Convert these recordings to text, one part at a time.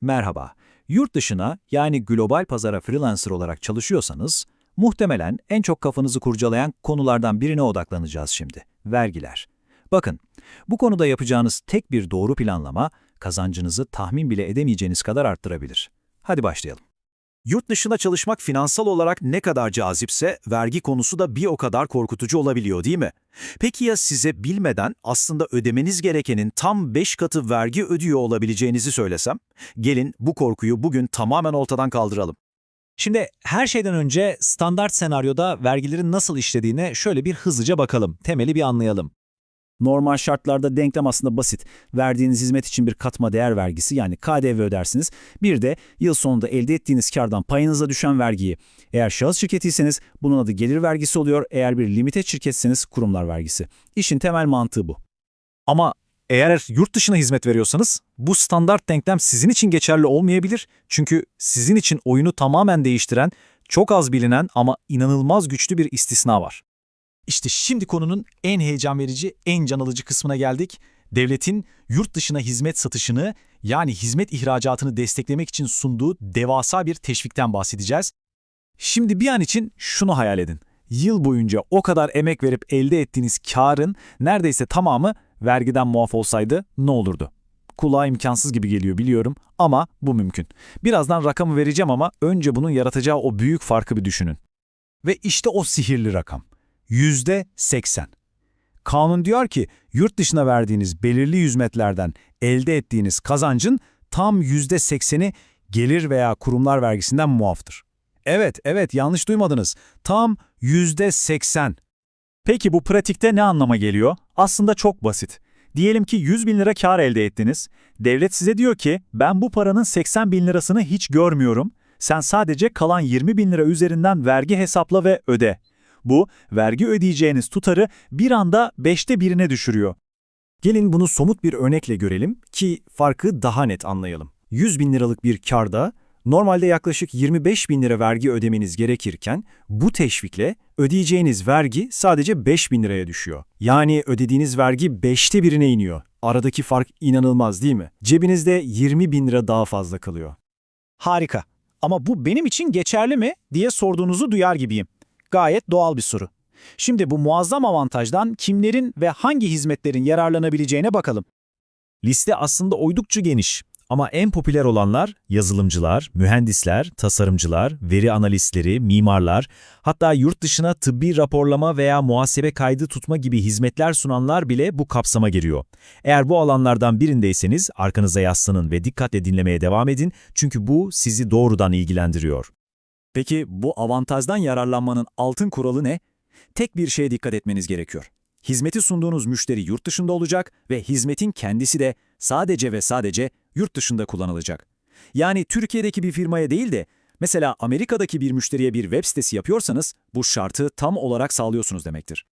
Merhaba. Yurt dışına yani global pazara freelancer olarak çalışıyorsanız, muhtemelen en çok kafanızı kurcalayan konulardan birine odaklanacağız şimdi. Vergiler. Bakın, bu konuda yapacağınız tek bir doğru planlama, kazancınızı tahmin bile edemeyeceğiniz kadar arttırabilir. Hadi başlayalım. Yurt dışına çalışmak finansal olarak ne kadar cazipse vergi konusu da bir o kadar korkutucu olabiliyor değil mi? Peki ya size bilmeden aslında ödemeniz gerekenin tam 5 katı vergi ödüyor olabileceğinizi söylesem? Gelin bu korkuyu bugün tamamen ortadan kaldıralım. Şimdi her şeyden önce standart senaryoda vergilerin nasıl işlediğine şöyle bir hızlıca bakalım. Temeli bir anlayalım. Normal şartlarda denklem aslında basit. Verdiğiniz hizmet için bir katma değer vergisi yani KDV ödersiniz. Bir de yıl sonunda elde ettiğiniz kardan payınıza düşen vergiyi. Eğer şahıs şirketiyseniz bunun adı gelir vergisi oluyor. Eğer bir limited şirketseniz kurumlar vergisi. İşin temel mantığı bu. Ama eğer yurt dışına hizmet veriyorsanız bu standart denklem sizin için geçerli olmayabilir. Çünkü sizin için oyunu tamamen değiştiren, çok az bilinen ama inanılmaz güçlü bir istisna var. İşte şimdi konunun en heyecan verici, en can alıcı kısmına geldik. Devletin yurt dışına hizmet satışını yani hizmet ihracatını desteklemek için sunduğu devasa bir teşvikten bahsedeceğiz. Şimdi bir an için şunu hayal edin. Yıl boyunca o kadar emek verip elde ettiğiniz karın neredeyse tamamı vergiden muaf olsaydı ne olurdu? Kulağa imkansız gibi geliyor biliyorum ama bu mümkün. Birazdan rakamı vereceğim ama önce bunun yaratacağı o büyük farkı bir düşünün. Ve işte o sihirli rakam. Yüzde 80. Kanun diyor ki yurt dışına verdiğiniz belirli hizmetlerden elde ettiğiniz kazancın tam yüzde 80'i gelir veya kurumlar vergisinden muaftır. Evet, evet yanlış duymadınız. Tam yüzde 80. Peki bu pratikte ne anlama geliyor? Aslında çok basit. Diyelim ki 100 bin lira kar elde ettiniz. Devlet size diyor ki ben bu paranın 80 bin lirasını hiç görmüyorum. Sen sadece kalan 20 bin lira üzerinden vergi hesapla ve öde. Bu, vergi ödeyeceğiniz tutarı bir anda beşte birine düşürüyor. Gelin bunu somut bir örnekle görelim ki farkı daha net anlayalım. 100 bin liralık bir karda normalde yaklaşık 25 bin lira vergi ödemeniz gerekirken bu teşvikle ödeyeceğiniz vergi sadece 5 bin liraya düşüyor. Yani ödediğiniz vergi beşte birine iniyor. Aradaki fark inanılmaz değil mi? Cebinizde 20 bin lira daha fazla kalıyor. Harika. Ama bu benim için geçerli mi diye sorduğunuzu duyar gibiyim. Gayet doğal bir soru. Şimdi bu muazzam avantajdan kimlerin ve hangi hizmetlerin yararlanabileceğine bakalım. Liste aslında oydukça geniş. Ama en popüler olanlar yazılımcılar, mühendisler, tasarımcılar, veri analistleri, mimarlar, hatta yurt dışına tıbbi raporlama veya muhasebe kaydı tutma gibi hizmetler sunanlar bile bu kapsama giriyor. Eğer bu alanlardan birindeyseniz arkanıza yaslanın ve dikkatle dinlemeye devam edin çünkü bu sizi doğrudan ilgilendiriyor. Peki bu avantajdan yararlanmanın altın kuralı ne? Tek bir şeye dikkat etmeniz gerekiyor. Hizmeti sunduğunuz müşteri yurt dışında olacak ve hizmetin kendisi de sadece ve sadece yurt dışında kullanılacak. Yani Türkiye'deki bir firmaya değil de mesela Amerika'daki bir müşteriye bir web sitesi yapıyorsanız bu şartı tam olarak sağlıyorsunuz demektir.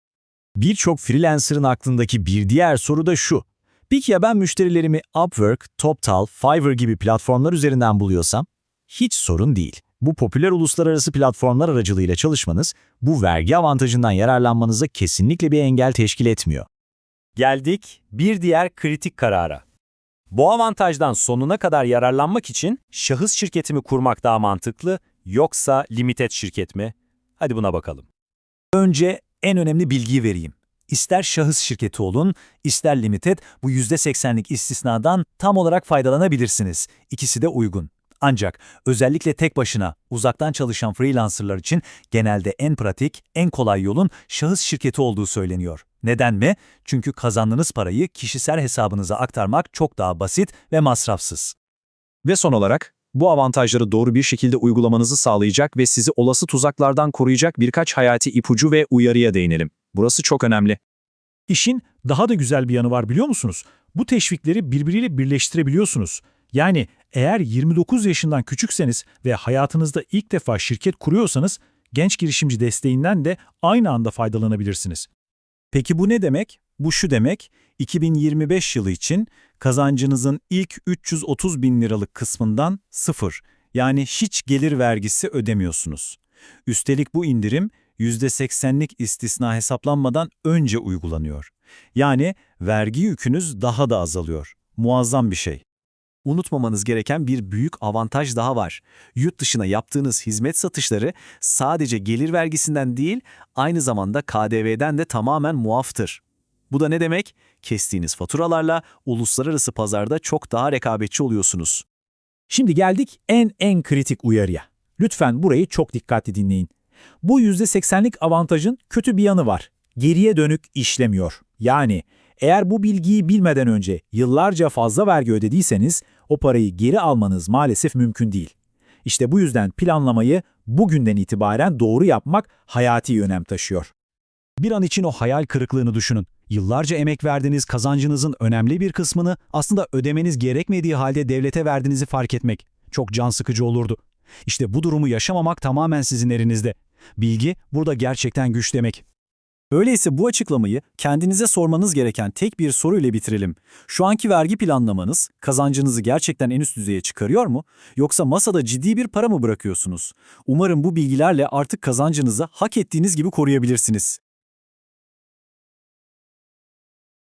Birçok freelancer'ın aklındaki bir diğer soru da şu. Peki ya ben müşterilerimi Upwork, TopTal, Fiverr gibi platformlar üzerinden buluyorsam? Hiç sorun değil. Bu popüler uluslararası platformlar aracılığıyla çalışmanız, bu vergi avantajından yararlanmanıza kesinlikle bir engel teşkil etmiyor. Geldik bir diğer kritik karara. Bu avantajdan sonuna kadar yararlanmak için şahıs şirketi mi kurmak daha mantıklı yoksa limited şirket mi? Hadi buna bakalım. Önce en önemli bilgiyi vereyim. İster şahıs şirketi olun, ister limited bu %80'lik istisnadan tam olarak faydalanabilirsiniz. İkisi de uygun. Ancak özellikle tek başına uzaktan çalışan freelancerlar için genelde en pratik, en kolay yolun şahıs şirketi olduğu söyleniyor. Neden mi? Çünkü kazandığınız parayı kişisel hesabınıza aktarmak çok daha basit ve masrafsız. Ve son olarak, bu avantajları doğru bir şekilde uygulamanızı sağlayacak ve sizi olası tuzaklardan koruyacak birkaç hayati ipucu ve uyarıya değinelim. Burası çok önemli. İşin daha da güzel bir yanı var biliyor musunuz? Bu teşvikleri birbiriyle birleştirebiliyorsunuz. Yani eğer 29 yaşından küçükseniz ve hayatınızda ilk defa şirket kuruyorsanız genç girişimci desteğinden de aynı anda faydalanabilirsiniz. Peki bu ne demek? Bu şu demek, 2025 yılı için kazancınızın ilk 330 bin liralık kısmından sıfır, yani hiç gelir vergisi ödemiyorsunuz. Üstelik bu indirim %80'lik istisna hesaplanmadan önce uygulanıyor. Yani vergi yükünüz daha da azalıyor. Muazzam bir şey. Unutmamanız gereken bir büyük avantaj daha var. Yurt dışına yaptığınız hizmet satışları sadece gelir vergisinden değil, aynı zamanda KDV'den de tamamen muaftır. Bu da ne demek? Kestiğiniz faturalarla uluslararası pazarda çok daha rekabetçi oluyorsunuz. Şimdi geldik en en kritik uyarıya. Lütfen burayı çok dikkatli dinleyin. Bu %80'lik avantajın kötü bir yanı var. Geriye dönük işlemiyor. Yani eğer bu bilgiyi bilmeden önce yıllarca fazla vergi ödediyseniz o parayı geri almanız maalesef mümkün değil. İşte bu yüzden planlamayı bugünden itibaren doğru yapmak hayati önem taşıyor. Bir an için o hayal kırıklığını düşünün. Yıllarca emek verdiğiniz kazancınızın önemli bir kısmını aslında ödemeniz gerekmediği halde devlete verdiğinizi fark etmek çok can sıkıcı olurdu. İşte bu durumu yaşamamak tamamen sizin elinizde. Bilgi burada gerçekten güç demek. Öyleyse bu açıklamayı kendinize sormanız gereken tek bir soruyla bitirelim. Şu anki vergi planlamanız kazancınızı gerçekten en üst düzeye çıkarıyor mu? Yoksa masada ciddi bir para mı bırakıyorsunuz? Umarım bu bilgilerle artık kazancınızı hak ettiğiniz gibi koruyabilirsiniz.